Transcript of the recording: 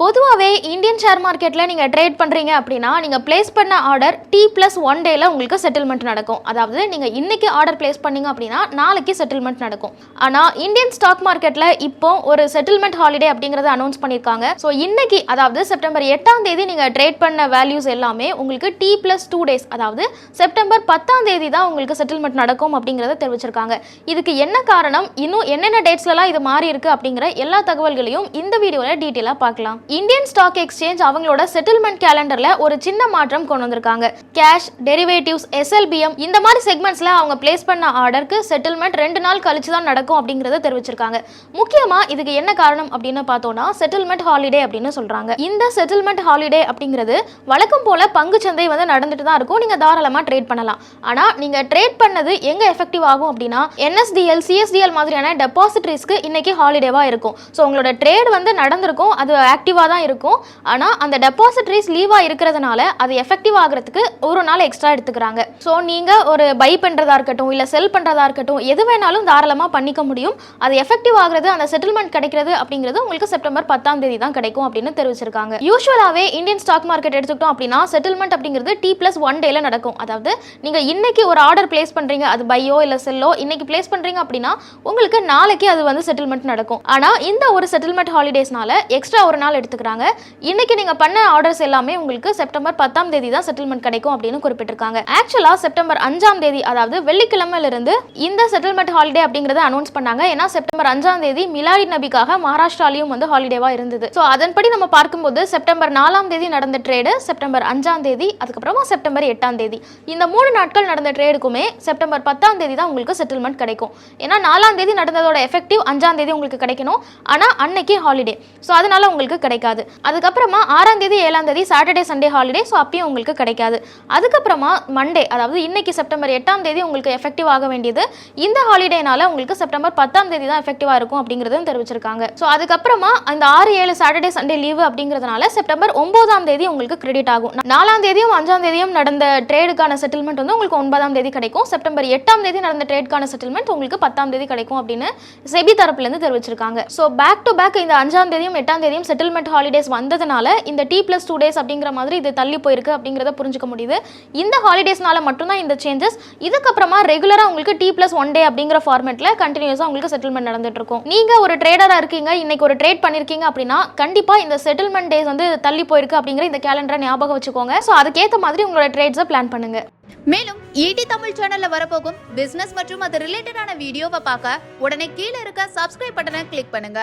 பொதுவாகவே Indian share மார்க்கெட்டில் நீங்கள் ட்ரேட் பண்ணுறீங்க அப்படின்னா நீங்கள் ப்ளேஸ் பண்ண ஆர்டர் டி ப்ளஸ் ஒன் டேயில் உங்களுக்கு செட்டில்மெண்ட் நடக்கும். அதாவது நீங்கள் இன்றைக்கி ஆர்டர் ப்ளேஸ் பண்ணீங்க அப்படின்னா நாளைக்கு செட்டில்மெண்ட் நடக்கும். ஆனால் இந்தியன் ஸ்டாக் மார்க்கெட்டில் இப்போ ஒரு செட்டில்மெண்ட் ஹாலிடே அப்படிங்கிறத அனௌன்ஸ் பண்ணியிருக்காங்க ஸோ இன்னைக்கு அதாவது செப்டம்பர் எட்டாம் தேதி நீங்கள் ட்ரேட் பண்ண வேல்யூஸ் எல்லாமே உங்களுக்கு டி ப்ளஸ் டூ டேஸ் அதாவது செப்டம்பர் பத்தாம் தேதி தான் உங்களுக்கு செட்டில்மெண்ட் நடக்கும் அப்படிங்கிறத தெரிவிச்சிருக்காங்க. இதுக்கு என்ன காரணம்? இன்னும் என்னென்ன டேட்ஸ்லலாம் இது மாறி இருக்குது அப்படிங்கிற எல்லா தகவல்களையும் இந்த வீடியோவில் டீட்டெயிலாக பார்க்கலாம். இந்தியன் ஸ்டாக் எக்ஸ்சேஞ்ச் அவங்களோட செட்டில்மெண்ட் கேலண்டர்ல ஒரு சின்ன மாற்றம் கொண்டு வந்திருக்காங்க. கேஷ் டெரிவேட்டிவ்ஸ் எஸ்எல்பிஎம் இந்த மாதிரி செக்மெண்ட்ஸ்ல அவங்க பிளேஸ் பண்ண ஆர்டருக்கு செட்டில்மெண்ட் ரெண்டு நாள் கழிச்சு தான் நடக்கும் அப்படிங்கறத தெரிவிச்சிருக்காங்க. முக்கியமா இதுக்கு என்ன காரணம் அப்படின்னு பார்த்தோம்னா செட்டில்மெண்ட் ஹாலிடே அப்படின்னு சொல்றாங்க. இந்த செட்டில்மெண்ட் ஹாலிடே அப்படிங்கிறது வழக்கம் போல பங்கு சந்தை வந்து நடந்துட்டு தான் இருக்கும். நீங்க தாராளமா ட்ரேட் பண்ணலாம். ஆனா நீங்க ட்ரேட் பண்ணது எங்க எஃபெக்டிவ் ஆகும் அப்படின்னா என்எஸ்டிஎல் சிஎஸ்டிஎல் மாதிரியான டெபாசிட்ரிஸ்க்கு இன்னைக்கு ஹாலிடேவா இருக்கும். ஸோ உங்களோட ட்ரேட் வந்து நடந்திருக்கும். அது ஆக்டிவ் ஆக்டிவாக தான் இருக்கும். ஆனால் அந்த டெபாசிட்ரிஸ் லீவாக இருக்கிறதுனால அது எஃபெக்டிவ் ஆகிறதுக்கு ஒரு நாள் எக்ஸ்ட்ரா எடுத்துக்கிறாங்க. ஸோ நீங்கள் ஒரு பை பண்ணுறதா இருக்கட்டும் இல்லை செல் பண்ணுறதா இருக்கட்டும் எது வேணாலும் தாராளமாக பண்ணிக்க முடியும். அது எஃபெக்டிவ் ஆகிறது அந்த செட்டில்மெண்ட் கிடைக்கிறது அப்படிங்கிறது உங்களுக்கு செப்டம்பர் பத்தாம் தேதி தான் கிடைக்கும் அப்படின்னு தெரிவிச்சிருக்காங்க. யூஸ்வலாகவே இந்தியன் ஸ்டாக் மார்க்கெட் எடுத்துக்கிட்டோம் அப்படின்னா செட்டில்மெண்ட் அப்படிங்கிறது டி ப்ளஸ் ஒன் டேல நடக்கும். அதாவது நீங்கள் இன்னைக்கு ஒரு ஆர்டர் பிளேஸ் பண்ணுறீங்க அது பையோ இல்லை செல்லோ இன்னைக்கு பிளேஸ் பண்ணுறீங்க அப்படின்னா உங்களுக்கு நாளைக்கு அது வந்து செட்டில்மெண்ட் நடக்கும். ஆனால் இந்த ஒரு செட்டில்மெண்ட் ஹாலிடேஸ்னால எக்ஸ்ட்ரா ஒரு நாள் எடுத்துக்கிறாங்க இன்னைக்கு நீங்க பண்ண ஆர்டர்ஸ் எல்லாமே உங்களுக்கு செப்டம்பர் பத்தாம் தேதி தான் செட்டில்மெண்ட் கிடைக்கும் அப்படின்னு குறிப்பிட்டிருக்காங்க. ஆக்சுவலா செப்டம்பர் அஞ்சாம் தேதி அதாவது வெள்ளிக்கிழமையிலிருந்து இந்த செட்டில்மெண்ட் ஹாலிடே அப்படிங்கறத அனௌன்ஸ் பண்ணாங்க. ஏன்னா செப்டம்பர் அஞ்சாம் தேதி மிலாடி நபிக்காக மகாராஷ்டிராலையும் வந்து ஹாலிடேவா இருந்தது. ஸோ அதன்படி நம்ம பார்க்கும்போது செப்டம்பர் நாலாம் தேதி நடந்த ட்ரேடு செப்டம்பர் அஞ்சாம் தேதி அதுக்கப்புறமா செப்டம்பர் எட்டாம் தேதி. இந்த மூணு நாட்கள் நடந்த ட்ரேடுக்குமே செப்டம்பர் பத்தாம் தேதி தான் உங்களுக்கு செட்டில்மெண்ட் கிடைக்கும். ஏன்னா நாலாம் தேதி நடந்ததோட எஃபெக்டிவ் அஞ்சாம் தேதி உங்களுக்கு கிடைக்கணும். ஆனால் அன்னைக்கு ஹாலிடே ஸோ அதனால உங்களுக்கு கிடைக்கும் கிடைக்காது. அதுக்கப்புறமா ஆறாம் தேதி ஏழாம் தேதி சாட்டர்டே சண்டே ஹாலிடே ஸோ அப்பயும் உங்களுக்கு கிடைக்காது. அதுக்கப்புறமா மண்டே அதாவது இன்னைக்கு செப்டம்பர் எட்டாம் தேதி உங்களுக்கு எஃபெக்டிவ் ஆக வேண்டியது. இந்த ஹாலிடேனால உங்களுக்கு செப்டம்பர் பத்தாம் தேதி தான் எஃபெக்டிவாக இருக்கும் அப்படிங்கிறதும் தெரிவிச்சிருக்காங்க. ஸோ அதுக்கப்புறமா அந்த ஆறு ஏழு சாட்டர்டே சண்டே லீவு அப்படிங்கிறதுனால செப்டம்பர் ஒன்பதாம் தேதி உங்களுக்கு கிரெடிட் ஆகும். நாலாம் தேதியும் அஞ்சாம் தேதியும் நடந்த ட்ரேடுக்கான செட்டில்மெண்ட் வந்து உங்களுக்கு ஒன்பதாம் தேதி கிடைக்கும். செப்டம்பர் எட்டாம் தேதி நடந்த ட்ரேடுக்கான செட்டில்மெண்ட் உங்களுக்கு பத்தாம் தேதி கிடைக்கும் அப்படின்னு செபி தரப்புலேருந்து தெரிவிச்சிருக்காங்க. ஸோ பேக் டு பேக் இந்த அஞ்சாம் தேதியும் எட்டாம் தேதியும் செட்டில்மெண்ட் ஹாலிடேஸ் வந்ததுனால இந்த டி ப்ளஸ் டூ டேஸ் அப்படிங்கிற மாதிரி இது தள்ளி போயிருக்கு அப்படிங்கிறத புரிஞ்சுக்க முடியுது. இந்த ஹாலிடேஸ்னால மட்டும்தான் இந்த சேஞ்சஸ் இதுக்கப்புறமா ரெகுலராக உங்களுக்கு டி ப்ளஸ் ஒன் டே அப்படிங்கிற ஃபார்மேட்டில் கண்டினியூஸாக உங்களுக்கு செட்டில்மெண்ட் நடந்துட்டு இருக்கும் நீங்கள் ஒரு ட்ரேடராக இருக்கீங்க இன்னைக்கு ஒரு ட்ரேட் பண்ணியிருக்கீங்க அப்படின்னா கண்டிப்பாக இந்த செட்டில்மெண்ட் டேஸ் வந்து தள்ளி போயிருக்கு அப்படிங்கிற இந்த கேலண்டரை ஞாபகம் வச்சுக்கோங்க. ஸோ அதுக்கேற்ற மாதிரி உங்களோட ட்ரேட்ஸை பிளான் பண்ணுங்க. மேலும் ஈடி தமிழ் சேனல்ல வரப்போகும் பிசினஸ் மற்றும் அது ரிலேட்டடான வீடியோவை பார்க்க உடனே கீழே இருக்க சப்ஸ்கிரைப் பட்டனை கிளிக் பண்ணுங்க.